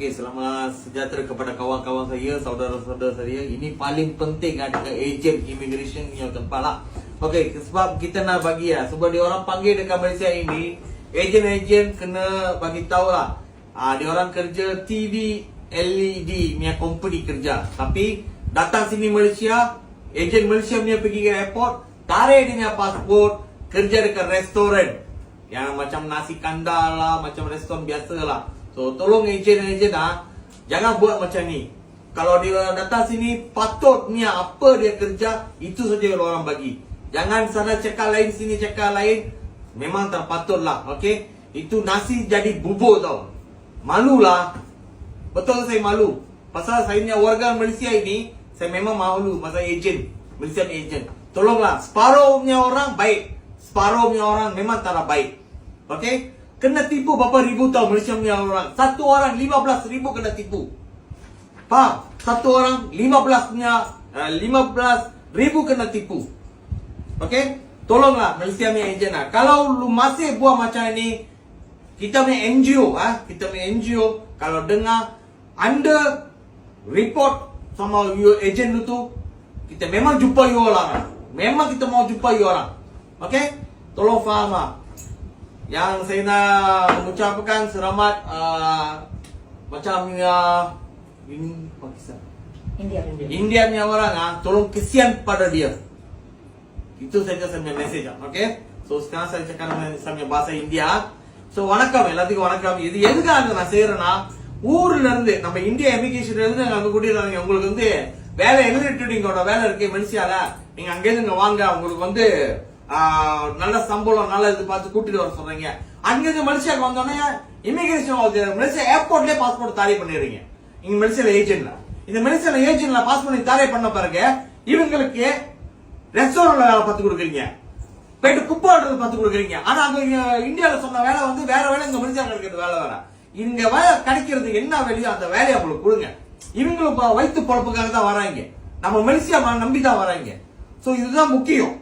Okey, selamat sejahtera kepada kawan-kawan saya, saudara-saudara saya. Ini paling penting ada dekat ejen immigration yang tempat lah. Okey, sebab kita nak bagi lah. Sebab dia orang panggil dekat Malaysia ini, ejen-ejen kena bagi tahu lah. Ah, dia orang kerja TV LED punya company kerja. Tapi datang sini Malaysia, ejen Malaysia punya pergi ke airport, tarik dia punya pasport, kerja dekat restoran. Yang macam nasi kandar lah, macam restoran biasa lah. So tolong ejen-ejen ah, jangan buat macam ni. Kalau dia datang sini patutnya apa dia kerja itu saja yang orang bagi. Jangan sana cakap lain sini cakap lain. Memang tak patut lah, okey? Itu nasi jadi bubur tau. Malulah. Betul saya malu. Pasal saya punya warga Malaysia ini, saya memang malu pasal ejen. Malaysia ejen. Tolonglah, separuh punya orang baik. Separuh punya orang memang tak baik. Okey? Kena tipu berapa ribu tau Malaysia punya orang. Satu orang 15 ribu kena tipu. Faham? Satu orang 15 punya uh, 15 ribu kena tipu. Okey? Tolonglah Malaysia punya ejen lah. Kalau lu masih buat macam ni, kita punya NGO ah, kita punya NGO kalau dengar anda report sama you ejen lu tu, kita memang jumpa you orang. Memang kita mau jumpa you orang. Okey? Tolong faham lah. Yang saya nak mengucapkan selamat uh, macam uh, ini Pakistan. India. India punya orang ah, tolong kesian pada dia. Itu saja saya message ah, okay? So sekarang saya cakap dengan saya bahasa India. So வணக்கம் எல்லாத்துக்கும் வணக்கம் இது எதுக்காக நான் செய்யறேன்னா ஊர்ல இருந்து நம்ம India எமிகேஷன்ல இருந்து அங்க கூட்டிடுறாங்க உங்களுக்கு வந்து வேலை எலிமினேட்டிங்கோட வேலை இருக்கு மலேசியால நீங்க அங்கேருந்து இங்க வாங்க உங்களுக்கு வந்து நல்ல சம்பளம் நல்ல இது பார்த்து கூட்டிட்டு வர சொல்றீங்க. அங்கிருந்து மலேசியாவுக்கு வந்தோடனே இமிகிரேஷன் மலேசியா ஏர்போர்ட்லயே பாஸ்போர்ட் தாரி பண்ணிடுறீங்க. இங்க மலேசியால ஏஜென்ட்ல இந்த மலேசியால ஏஜென்ட்ல பாஸ் பண்ணி தாரை பண்ண பிறகு இவங்களுக்கு ரெஸ்டாரண்ட்ல வேலை பார்த்து கொடுக்குறீங்க. போயிட்டு குப்பை ஆடுறது பார்த்து கொடுக்குறீங்க. ஆனா அங்க இங்க இந்தியால சொன்ன வேலை வந்து வேற வேலை இங்க மலேசியால கிடைக்கிறது வேலை வேற. இங்க வேலை கிடைக்கிறது என்ன வேலையோ அந்த வேலையை அவங்களுக்கு கொடுங்க. இவங்களும் வயிற்று பொழப்புக்காக தான் வராங்க. நம்ம மனுஷியா நம்பி தான் வராங்க. சோ இதுதான் முக்கியம்.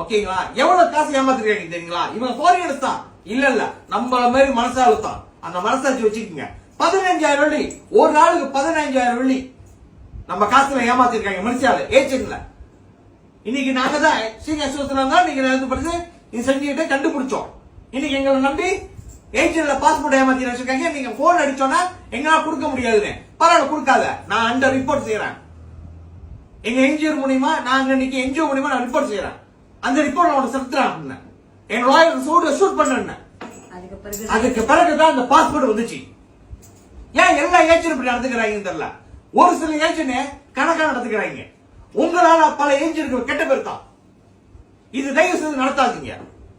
ஓகேங்களா? எவ்வளவு காசு ஏமாத்துறீங்க தெரியுங்களா? இவங்க ஃபாரினர்ஸ் தான் இல்ல இல்ல. நம்மள மாதிரி மனசாலு தான் அந்த மனசாட்சி வச்சுக்கோங்க. பதினஞ்சாயிரம் வெள்ளி. ஒரு நாளுக்கு பதினஞ்சாயிரம் வெள்ளி. நம்ம காசுல ஏமாத்திருக்காங்க. மனுஷால ஏஜென்ட்ல இன்னைக்கு நாங்க தான் ஸ்ரீ அசோசியேஷன் தான் நீங்க இது படிச்சு இது செஞ்சுக்கிட்டு கண்டுபிடிச்சோம். இன்னைக்கு எங்களை நம்பி ஏஜென்ட்ல பாஸ்போர்ட் ஏமாத்தி வச்சிருக்காங்க. நீங்க போன் அடிச்சோன்னா எங்களால கொடுக்க முடியாதுன்னு. பரவாயில்ல கொடுக்காத. நான் அந்த ரிப்போர்ட் செய்யறேன் எங்க என்ஜிஓ மூலியமா நாங்க இன்னைக்கு என்ஜிஓ மூலியமா நான் ரிப்போர்ட் செய்யறேன் அந்த ரிப்போர்ட் உனக்கு செலுத்துறேன் என் லாயர் சூடு ஷூட் பண்ணேன் அதுக்கு பிறகு அதுக்கு பிறகுதான் அந்த பாஸ்போர்ட் வந்துச்சு. ஏன் எல்லா ஏஜென்ட் இப்படி நடந்துக்கிறாங்கன்னு தெரியல. ஒரு சில ஏஜென்ட் கணக்கா நடந்துக்கிறாங்க. உங்களால பல ஏஜென்ட்கள் கெட்ட பேர் தான். இது தயவு செய்து நடத்தாதீங்க.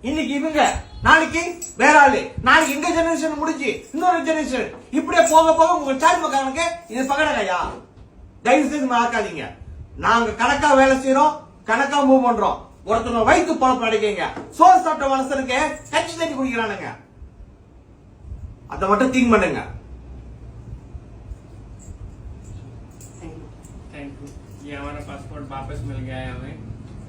இன்னைக்கு இவங்க நாளைக்கு வேற ஆளு. நாளைக்கு எங்க ஜெனரேஷன் முடிஞ்சு இன்னொரு ஜெனரேஷன் இப்படியே போக போக உங்க சார்ஜ் மக்கானுக்கு இது பகடகையா? தயவு செய்து ஆக்காதீங்க நாங்க கணக்கா வேலை செய்யறோம் கணக்கா மூவ் பண்றோம். ஒருத்தவங்க வயிற்று பழப்பு அடைக்கீங்க சோறு சாப்பிட்ட மனசனுக்கு கட்சி தண்ணி குடிக்கிறானுங்க அதை மட்டும் திங்க் பண்ணுங்க थैंक यू ये हमारा पासपोर्ट वापस मिल गया है हमें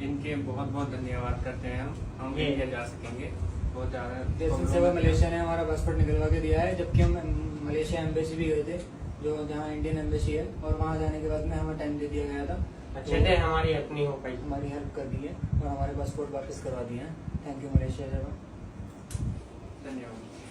इनके बहुत बहुत धन्यवाद करते हैं हम हम ये- इंडिया जा सकेंगे बहुत ज्यादा देश प्रॉब्लम सेवा होती है। मलेशिया ने हमारा पासपोर्ट निकलवा के दिया है जबकि हम मलेशिया एम्बेसी भी गए थे जो जहाँ इंडियन एम्बेसी है और वहाँ जाने के बाद में हमें टाइम दे दिया गया था अच्छे थे हमारी अपनी हो पाई। हमारी हेल्प कर दी है और हमारे पासपोर्ट वापस करवा दिए हैं। थैंक यू मलेशिया धन्यवाद।